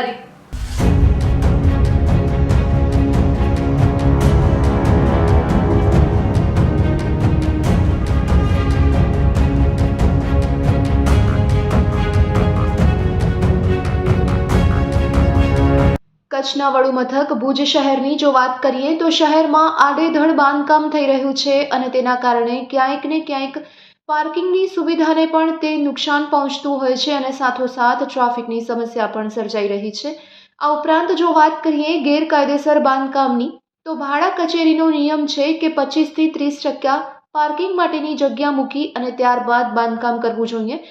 આભારી કચ્છના વડુ મથક ભુજ શહેરની જો વાત કરીએ તો શહેરમાં આડેધડ બાંધકામ થઈ રહ્યું છે અને તેના કારણે ક્યાંક ને ક્યાંક પાર્કિંગની સુવિધાને પણ તે નુકસાન પહોંચતું હોય છે અને સાથોસાથ ટ્રાફિકની સમસ્યા પણ સર્જાઈ રહી છે. આ ઉપરાંત જો વાત કરીએ ગેરકાયદેસર બાંધકામની, તો ભાડા કચેરીનો નિયમ છે કે પચીસથી ત્રીસ ટકા પાર્કિંગ માટેની જગ્યા મૂકી અને ત્યારબાદ બાંધકામ કરવું જોઈએ.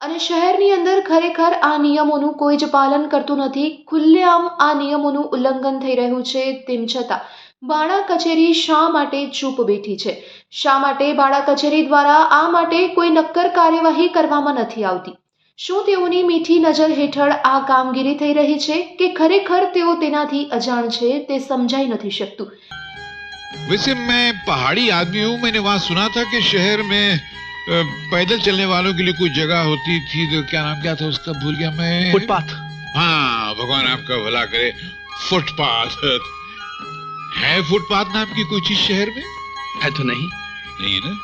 અને શહેરની અંદર ખરેખર આ નિયમોનું કોઈ જ પાલન કરતું નથી. ખુલ્લેઆમ આ નિયમોનું ઉલ્લંઘન થઈ રહ્યું છે તેમ છતાં. ભાડા કચેરી શા માટે ચૂપ બેઠી છે શા માટે ભાડા કચેરી દ્વારા આ માટે કોઈ નક્કર કાર્યવાહી કરવામાં નથી આવતી શું તેઓની મીઠી નજર હેઠળ આ કામગીરી થઈ રહી છે કે ખરેખર તેઓ તેનાથી અજાણ છે તે સમજાઈ નથી શકતું वैसे मैं पहाड़ी आदमी हूँ मैंने वहाँ सुना था कि शहर में अ, पैदल चलने वालों के लिए कोई जगह होती थी तो क्या नाम क्या था उसका भूल गया मैं फुटपाथ हाँ भगवान आपका भला करे फुटपाथ है फुटपाथ नाम की कोई चीज़ शहर में? है तो नहीं। नहीं है ना?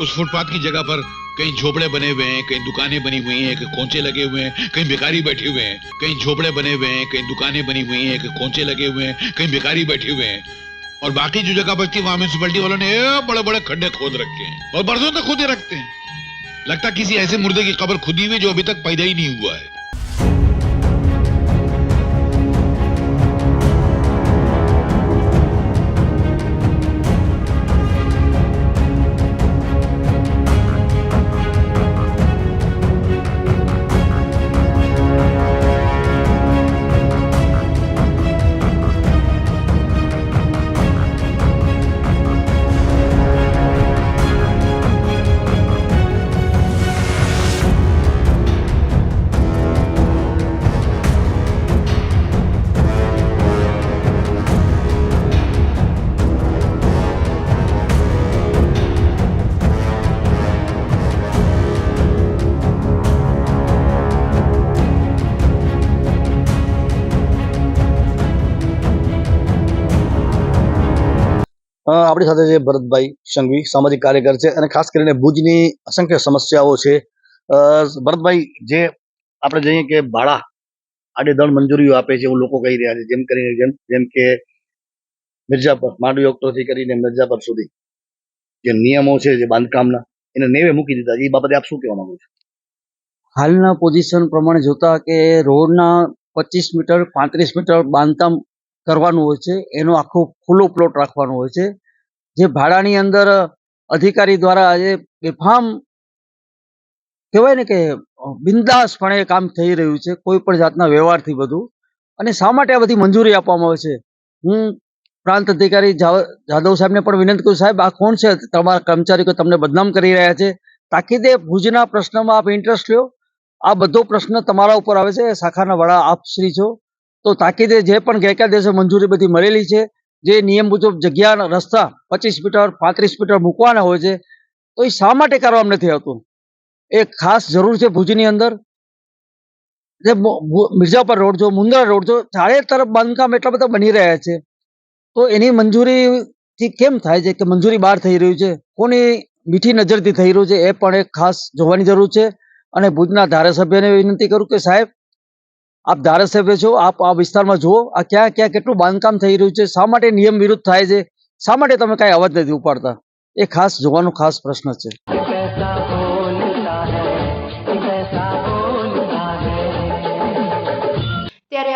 उस फुटपाथ की जगह पर कहीं झोपड़े बने हुए हैं कहीं दुकानें बनी हुई हैं कहीं कोंचे लगे हुए हैं कहीं भिखारी बैठे हुए हैं कहीं झोपड़े बने हुए हैं कहीं दुकानें बनी हुई हैं कहीं कोंचे लगे हुए हैं कहीं भिखारी बैठे हुए हैं। और बाकी जो जगह बचती है वहाँ म्यूनसिपलिटी वालों ने बड़े बड़े खड्डे खोद रखे हैं। और बरसों तक खोदे रखते हैं। लगता किसी ऐसे मुर्दे की कब्र खुदी हुई जो अभी तक पैदा ही नहीं हुआ है। આપણી સાથે છે ભરતભાઈ સંઘવી, સામાજિક કાર્યકર છે અને ખાસ કરીને ભુજની અસંખ્ય સમસ્યાઓ છે. ભરતભાઈ, જે આપણે જઈએ કે ભાડા આડેધડ મંજૂરીઓ આપે છે એવું લોકો કહી રહ્યા છે, જેમ કરીને જેમ જેમ કે મિર્જાપર માંડવી ઓક્ટોથી કરીને મિર્જાપર સુધી જે નિયમો છે, જે બાંધકામના, એને નેવે મૂકી દીધા એ બાબતે આપ શું કહેવા માંગો છો? હાલના પોઝિશન પ્રમાણે જોતા કે રોડના પચીસ મીટર, પાંત્રીસ મીટર બાંધકામ કરવાનું હોય છે, એનો આખો ખુલ્લો પ્લોટ રાખવાનો હોય છે, જે ભાડાની અંદર અધિકારી દ્વારા આજે બેફામ કહેવાય ને કે બિંદાસપણે કામ થઈ રહ્યું છે, કોઈ પણ જાતના વ્યવહારથી બધું. અને શા માટે આ બધી મંજૂરી આપવામાં આવે છે? હું પ્રાંત અધિકારી જાદવ સાહેબને પણ વિનંતી કરું સાહેબ, આ કોણ છે? તમારા કર્મચારી તમને બદનામ કરી રહ્યા છે? તાકીદે ભુજના પ્રશ્નમાં આપ ઇન્ટરેસ્ટ લ્યો. આ બધો પ્રશ્ન તમારા ઉપર આવે છે, શાખાના વડા આપ શ્રી છો. તો તાકીદે જે પણ ગેરકાયદેસર મંજૂરી બધી મળેલી છે, જે નિયમ મુજબ જગ્યા, રસ્તા પચીસ મીટર, પાંત્રીસ મીટર મૂકવાના હોય છે, તો એ શા માટે કરવામાં નથી આવતું? એ ખાસ જરૂર છે ભુજની અંદર. જે મિર્જાપર રોડ જો મુંદ્રા રોડ જો ચારે તરફ બાંધકામ એટલા બધા બની રહ્યા છે. તો એની મંજૂરીથી કેમ થાય છે કે મંજૂરી બહાર થઈ રહ્યું છે? કોની મીઠી નજરથી થઈ રહ્યું છે? એ પણ એક ખાસ જોવાની જરૂર છે. અને ભુજના ધારાસભ્યને વિનંતી કરું કે સાહેબ આપ ધારાસભ્ય છો, આપ આ વિસ્તારમાં જુઓ, આ ક્યાં ક્યાં કેટલું બાંધકામ થઈ રહ્યું છે, શા માટે નિયમ વિરુદ્ધ થાય છે, શા માટે તમે કાંઈ અવાજ નથી ઉપાડતા? એ ખાસ જોવાનો ખાસ પ્રશ્ન છે.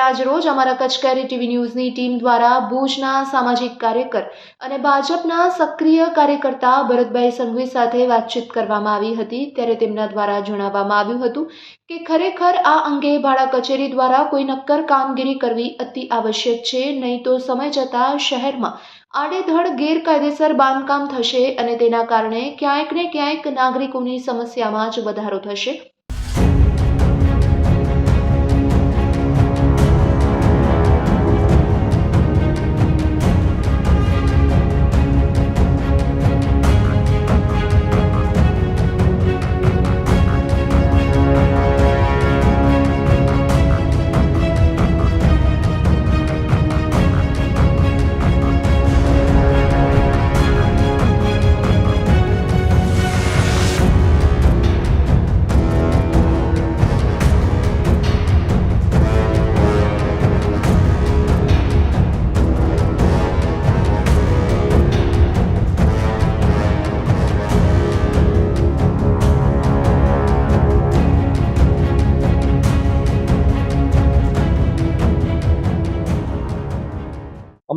ત્યારે આજ રોજ અમારા કચકારી ટીવી ન્યૂઝની ટીમ દ્વારા ભુજના સામાજિક કાર્યકર અને ભાજપના સક્રિય કાર્યકર્તા ભરતભાઈ સંઘવી સાથે વાતચીત કરવામાં આવી હતી. ત્યારે તેમના દ્વારા જણાવવામાં આવ્યું હતું કે ખરેખર આ અંગે ભાડા કચેરી દ્વારા કોઈ નક્કર કામગીરી કરવી અતિ આવશ્યક છે. નહીં તો સમય જતાં શહેરમાં આડેધડ ગેરકાયદેસર બાંધકામ થશે અને તેના કારણે ક્યાંક ને ક્યાંક નાગરિકોની સમસ્યામાં જ વધારો થશે.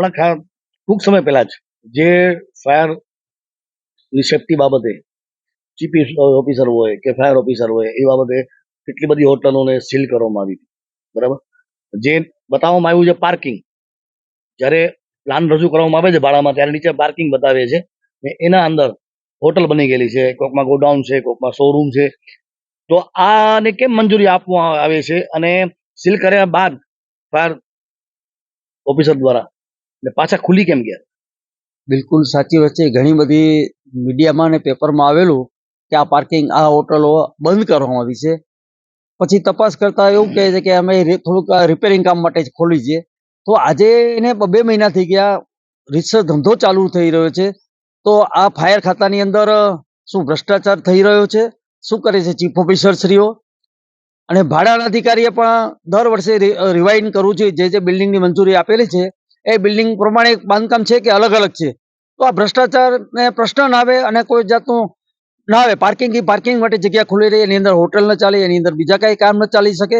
હમણાં ટૂંક સમય પહેલા જ જે ફાયર સેફ્ટી બાબતે ચીફ ઓફિસર હોય કે ફાયર ઓફિસર હોય એ બાબતે કેટલી બધી હોટલોને સીલ કરવામાં આવી હતી. બરાબર? જે બતાવવામાં આવ્યું છે પાર્કિંગ જ્યારે પ્લાન રજૂ કરવામાં આવે છે ભાડામાં, ત્યારે નીચે પાર્કિંગ બતાવે છે ને એના અંદર હોટલ બની ગયેલી છે, કોકમાં ગોડાઉન છે, કોકમાં શોરૂમ છે. તો આને કેમ મંજૂરી આપવામાં આવે છે અને સીલ કર્યા બાદ ફાયર ઓફિસર દ્વારા ને પાછા ખુલી કેમ ગયા? બિલકુલ સાચી વાત છે. ઘણી બધી મીડિયામાં અને પેપરમાં આવેલું કે આ પાર્કિંગ, આ હોટલો બંધ કરવામાં આવી છે. પછી તપાસ કરતા એવું કહે છે કે અમે થોડુંક રિપેરિંગ કામ માટે જ ખોલી છે. તો આજે એને બે મહિના થઈ ગયા, રિસર્ચ ધંધો ચાલુ થઈ રહ્યો છે. તો આ ફાયર ખાતાની અંદર શું ભ્રષ્ટાચાર થઈ રહ્યો છે? શું કરે છે ચીફ ઓફિસરશ્રીઓ અને ભાડાના અધિકારીએ પણ દર વર્ષે રિવાઇન્ડ કરવું જોઈએ. જે જે બિલ્ડિંગની મંજૂરી આપેલી છે એ બિલ્ડિંગ પ્રમાણે બાંધકામ છે કે અલગ અલગ છે? તો આ ભ્રષ્ટાચારને પ્રશ્ન ના આવે અને કોઈ જાતનું ના આવે. પાર્કિંગ પાર્કિંગ માટે જગ્યા ખુલી રહી, એની અંદર હોટલ ન ચાલે, એની અંદર બીજા કાંઈ કામ ન ચાલી શકે.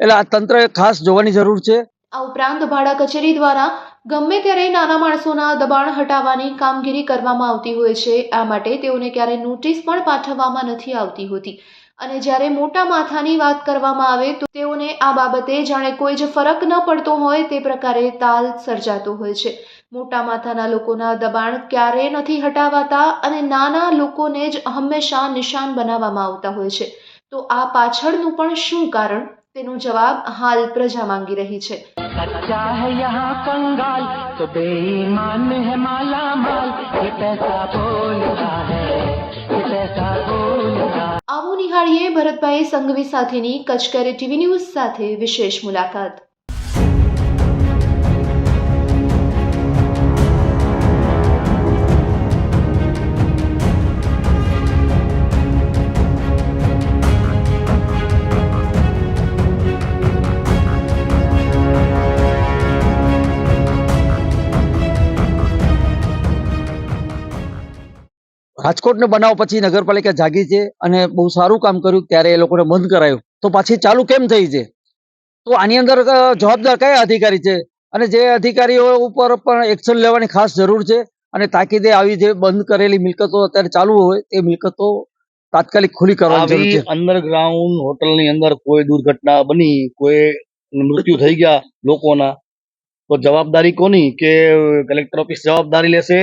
એટલે આ તંત્રએ ખાસ જોવાની જરૂર છે. આ ઉપરાંત ભાડા કચેરી દ્વારા ગમે ત્યારે નાના માણસોના દબાણ હટાવવાની કામગીરી કરવામાં આવતી હોય છે. આ માટે તેઓને ક્યારે નોટિસ પણ પાઠવવામાં નથી આવતી હોતી. અને જ્યારે મોટા માથાની વાત કરવામાં આવે તો તેઓને આ બાબતે જાણે કોઈ જ ફરક ન પડતો હોય તે પ્રકારે તાલ સર્જાતો હોય છે મોટા માથાના લોકોના દબાણ ક્યારે નથી હટાવાતા અને નાના લોકોને જ હંમેશા નિશાન બનાવવામાં આવતા હોય છે તો આ પાછળનું પણ શું કારણ તેનો જવાબ હાલ પ્રજા માંગી રહી છે सच्चा है यहाँ कंगाल तो बेईमान है माला माल ये पैसा बोलता નિહાળીએ ભરતભાઈ સંઘવી સાથેની કચકરે ટીવી ન્યૂઝ સાથે વિશેષ મુલાકાત. રાજકોટનો બનાવ પછી નગરપાલિકા જાગી છે અને બહુ સારું કામ કર્યું ત્યારે એ લોકોને બંધ કરાયું. તો પાછી ચાલુ કેમ થઈ છે? તો આની અંદર જવાબદાર કયા અધિકારી છે? અને જે અધિકારીઓ ઉપર પણ એક્શન લેવાની ખાસ જરૂર છે અને તાકીદે આવી જે બંધ કરેલી મિલકતો અત્યારે ચાલુ હોય એ મિલકતો તાત્કાલિક ખુલી કરવાની જરૂર છે. અંડરગ્રાઉન્ડ હોટલની અંદર કોઈ દુર્ઘટના બની કોઈ મૃત્યુ થઈ ગયા લોકોના તો જવાબદારી કોની? કે કલેક્ટર ઓફિસ જવાબદારી લેશે?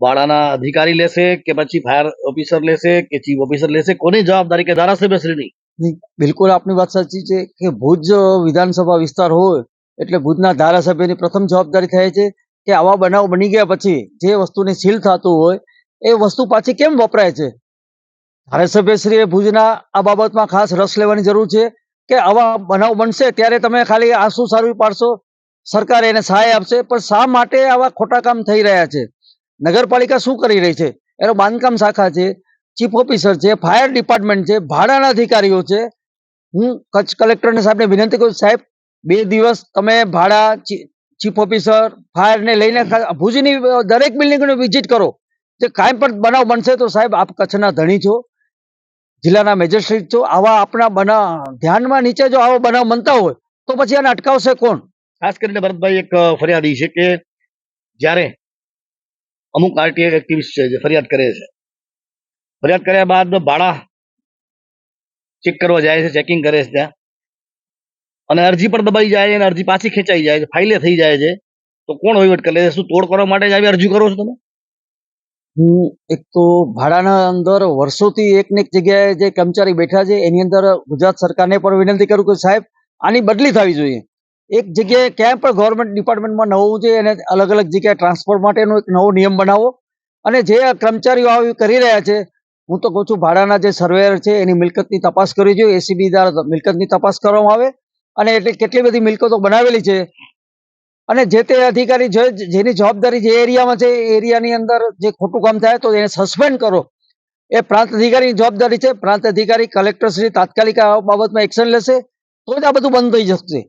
ભાડાના અધિકારી લેશે કે પછી ફાયર ઓફિસર લેશે કે ચીફ ઓફિસર લેશે? કોની જવાબદારી કે ધારાસભ્યશ્રીની? બિલકુલ આપની વાત સાચી છે કે ભુજ વિધાનસભા વિસ્તાર હોય એટલે ભુજના ધારાસભ્યની પ્રથમ જવાબદારી થાય છે કે આવા બનાવ બની ગયા પછી જે વસ્તુને સીલ થતું હોય એ વસ્તુ પાછી કેમ વપરાય છે? ધારાસભ્યશ્રીએ ભુજના આ બાબતમાં ખાસ રસ લેવાની જરૂર છે કે આવા બનાવ બનશે ત્યારે તમે ખાલી આંસુ સારું પાડશો. સરકાર એને સહાય આપશે, પણ શા માટે આવા ખોટા કામ થઈ રહ્યા છે? નગરપાલિકા શું કરી રહી છે? એનો બાંધકામ શાખા છે ચીફ ઓફિસર છે ફાયર ડિપાર્ટમેન્ટ છે, ભાડાના અધિકારીઓ છે. હું કચ્છ કલેક્ટરને સાહેબને વિનંતી કરું સાહેબ, બે દિવસ તમે ભાડા ચીફ ઓફિસર ફાયરને લઈને ભુજની દરેક બિલ્ડિંગને વિઝિટ કરો. જે કાંઈ પણ બનાવ બનશે તો સાહેબ આપ કચ્છના ધણી છો, જિલ્લાના મેજિસ્ટ્રેટ છો. આવા આપણા બનાવ, ધ્યાનમાં નીચે જો આવો બનાવ બનતા હોય, તો પછી આને અટકાવશે કોણ? ખાસ કરીને ભરતભાઈ, એક ફરિયાદી છે કે જ્યારે અમુક આરટીઆઈ એક્ટિવિસ્ટ છે જે ફરિયાદ કરે છે. ફરિયાદ કર્યા બાદ ભાડા ચેક કરવા જાય છે ચેકિંગ કરે છે ત્યાં. અને અરજી પણ દબાઈ જાય છે અને અરજી પાછી ખેંચાઈ જાય છે ફાઇલે થઈ જાય છે. તો કોણ વહીવટ કરે છે? શું તોડ કરવા માટે જ આવી અરજી કરો છો તમે? હું એક તો ભાડાના અંદર વર્ષોથી એક ને એક જગ્યાએ જે કર્મચારી બેઠા છે, એની અંદર ગુજરાત સરકારને પણ વિનંતી કરું કે સાહેબ, આની બદલી થવી જોઈએ. એક જગ્યાએ ક્યાંય પણ ગવર્મેન્ટ ડિપાર્ટમેન્ટમાં નવું છે એને અલગ અલગ જગ્યાએ ટ્રાન્સપોર્ટ માટેનો એક નવો નિયમ બનાવો. અને જે કર્મચારીઓ આવી કરી રહ્યા છે, હું તો કહું છું ભાડાના જે સર્વેયર છે એની મિલકતની તપાસ કરવી જોઈએ એસીબી દ્વારા મિલકતની તપાસ કરવામાં આવે. અને એટલે કેટલી બધી મિલકતો બનાવેલી છે. અને જે તે અધિકારી જેની જવાબદારી જે એરિયામાં છે, એ એરિયાની અંદર જે ખોટું કામ થાય તો એને સસ્પેન્ડ કરો. એ પ્રાંત અધિકારીની જવાબદારી છે. પ્રાંત અધિકારી કલેક્ટર શ્રી તાત્કાલિક આ બાબતમાં એક્શન લેશે, તો જ આ બધું બંધ થઈ જશે